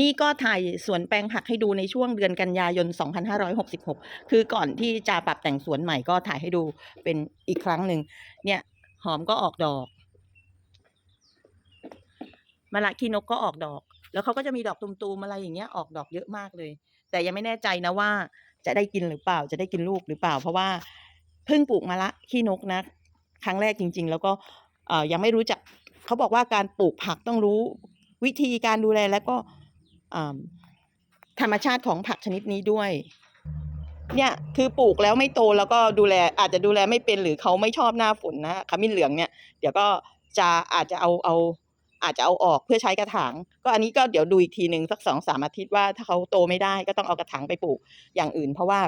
นี่ก็ถ่ายสวนแปลงผักให้ดูในช่วงเดือนกันยายน 2566 คือก่อนที่จะปรับแต่งสวนใหม่ก็ถ่ายให้ดูเป็นอีกครั้งหนึ่ง เนี่ย หอมก็ออกดอกมะละขี้นกก็ออกดอก แล้วเขาก็จะมีดอกตุมๆอะไรอย่างเงี้ยออกดอกเยอะมากเลย แต่ยังไม่แน่ใจนะว่า จะได้กินหรือเปล่า จะได้กินลูกหรือเปล่า เพราะว่าเพิ่งปลูกมะละขี้นกนะ ครั้งแรกจริง ๆ แล้วก็ยังไม่รู้จักเขาบอกว่าการปลูกผักต้องรู้วิธีการดูแลแล้วก็ ธรรมชาติของผักชนิดนี้ด้วย เนี่ยคือปลูกแล้วไม่โตแล้วก็ดูแลอาจจะดูแลไม่เป็นหรือเขาไม่ชอบหน้าฝนนะขมิ้นเหลืองเนี่ยเดี๋ยวก็จะอาจจะเอาเอาอาจจะเอาออกเพื่อใช้กระถาง ก็อันนี้ก็เดี๋ยวดูอีกทีหนึ่งสักสองสามอาทิตย์ว่าถ้าเขาโตไม่ได้ก็ต้องเอากระถางไปปลูกอย่างอื่น เพราะว่า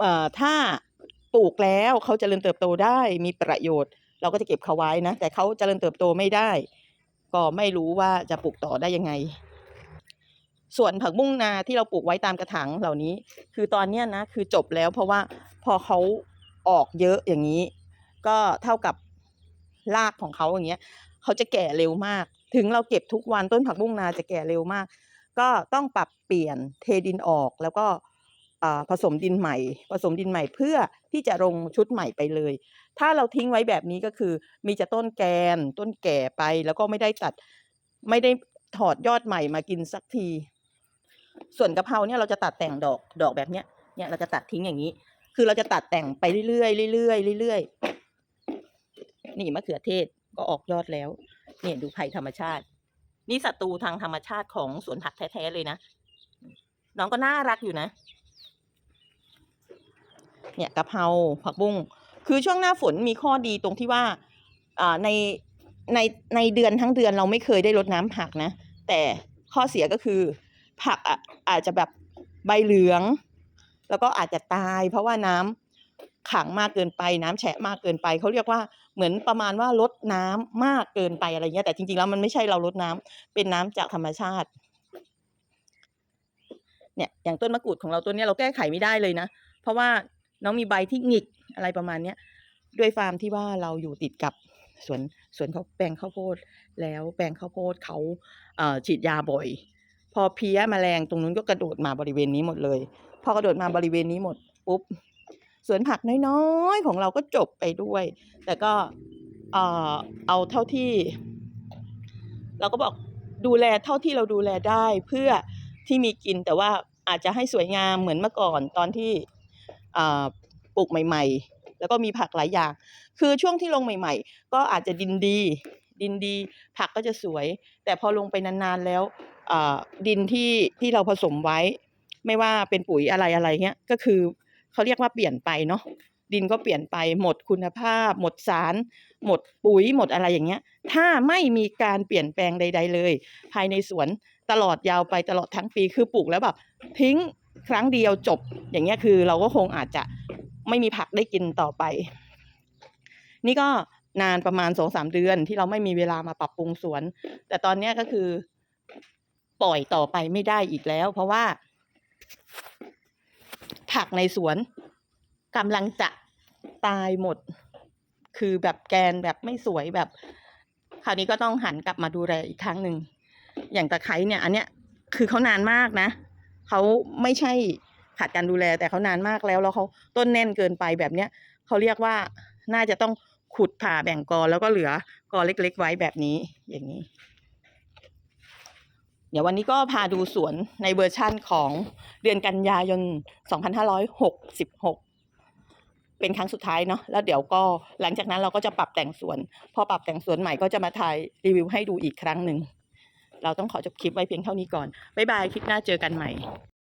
เอ่อถ้าปลูกแล้วเขาเจริญเติบโตได้มีประโยชน์ เราก็จะเก็บเขาไว้นะ แต่เขาเจริญเติบโตไม่ได้ ก็ไม่รู้ว่าจะปลูกต่อได้ยังไง ส่วนผักบุ้งนาที่เราปลูกไว้ตามกระถางเหล่านี้ คือตอนนี้นะคือจบแล้วเพราะว่าพอเขาออกเยอะอย่างนี้ ก็เท่ากับรากของเขาอย่างเงี้ยเขาจะแก่เร็วมาก ถึงเราเก็บทุกวันต้นผักบุ้งนาจะแก่เร็วมาก ก็ต้องปรับเปลี่ยนเทดินออกแล้วก็ ผสมดินใหม่ ผสมดินใหม่เพื่อที่จะลงชุดใหม่ไปเลย ถ้าเราทิ้งไว้แบบนี้ก็คือ มีแต่ต้นแกน ต้นแก่ไปแล้วก็ไม่ได้ตัดไม่ได้ถอดยอดใหม่มากินสักที ส่วนกะเพราเนี่ยเราจะตัดแต่งดอกดอกแบบเนี้ยเนี่ยเราจะตัดทิ้งอย่างนี้ คือเราจะตัดแต่งไปเรื่อยๆเรื่อยๆเรื่อยๆนี่มะเขือเทศก็ออกยอดแล้ว เนี่ยดูภัยธรรมชาติ นี่ศัตรูทางธรรมชาติของสวนผักแท้ๆเลยนะน้องก็น่ารักอยู่นะ เนี่ยกะเพราผักบุ้งคือช่วงหน้าฝนมีข้อดีตรงที่ว่าในในในเดือนทั้งเดือนเราไม่เคยได้รดน้ำผักนะ แต่ข้อเสียก็คือผักออาจจะแบบใบเหลือง แล้วก็อาจจะตาย เพราะว่าน้ำขังมากเกินไปน้ำแฉะมากเกินไปเขาเรียกว่าเหมือนประมาณว่าลดน้ำมากเกินไปอะไรเงี้ยแต่จริงๆแล้วมันไม่ใช่เราลดน้ำเป็นน้ำจากธรรมชาติเนี่ยอย่างต้นมะกรูดของเราตัวนี้เราแก้ไขไม่ได้เลยนะ เพราะว่า น้องมีใบที่หงิกอะไรประมาณเนี้ยด้วยฟาร์มที่ว่าเราอยู่ติดกับสวนสวนเขาแปลงข้าวโพดแล้วแปลงข้าวโพดเขาเอ่อฉีดยาบ่อย พอเพี้ยแมลงตรงนู้นก็กระโดดมาบริเวณนี้หมดเลย พอกระโดดมาบริเวณนี้หมดปุ๊บสวนผักน้อยๆของเราก็จบไปด้วย แต่ก็เอ่อเอาเท่าที่ เราก็บอกดูแลเท่าที่เราดูแลได้เพื่อที่มีกินแต่ว่าอาจจะให้สวยงามเหมือนเมื่อก่อนตอนที่ ปลูกใหม่ ๆ แล้วก็มีผักหลายอย่าง คือช่วงที่ลงใหม่ ๆ ก็อาจจะดินดี ดินดี ผักก็จะสวย แต่พอลงไปนานๆแล้วดินที่ที่เราผสมไว้ ไม่ว่าเป็นปุ๋ยอะไรอะไรเงี้ยก็คือเขาเรียกว่าเปลี่ยนไปเนาะดินก็เปลี่ยนไปหมดคุณภาพ หมดสาร หมดปุ๋ยหมดอะไรอย่างเงี้ย ถ้าไม่มีการเปลี่ยนแปลงใด ๆ เลย ภายในสวนตลอดยาวไปตลอดทั้งปีคือปลูกแล้วแบบทิ้ง ครั้งเดียวจบ อย่างเงี้ยคือเราก็คงอาจจะไม่มีผักได้กินต่อไป นี่ก็นานประมาณสองสามเดือนที่เราไม่มีเวลามาปรับปรุงสวน แต่ตอนเนี้ยก็คือ ปล่อยต่อไปไม่ได้อีกแล้ว เพราะว่า ผักในสวนกำลังจะตายหมด คือแบบแกนแบบไม่สวยแบบ คราวนี้ก็ต้องหันกลับมาดูแลอีกครั้งหนึ่งอย่างตะไคร้เนี่ย อันเนี้ยคือเขานานมากนะ เขาไม่ใช่ขาดการดูแลแต่เขานานมากแล้วแล้วเขาต้นแน่นเกินไปแบบเนี้ยเขาเรียกว่าน่าจะต้องขุดผ่าแบ่งกอแล้วก็เหลือกอเล็ก ๆ ไว้แบบนี้อย่างนี้ เดี๋ยววันนี้ก็พาดูสวนในเวอร์ชั่นของเดือนกันยายน 2566 เป็นครั้งสุดท้ายเนาะแล้วเดี๋ยวก็หลังจากนั้นเราก็จะปรับแต่งสวน พอปรับแต่งสวนใหม่ก็จะมาถ่ายรีวิวให้ดูอีกครั้งหนึ่ง เราต้องขอจบคลิปไว้เพียงเท่านี้ก่อนบ๊ายบายคลิปหน้าเจอกันใหม่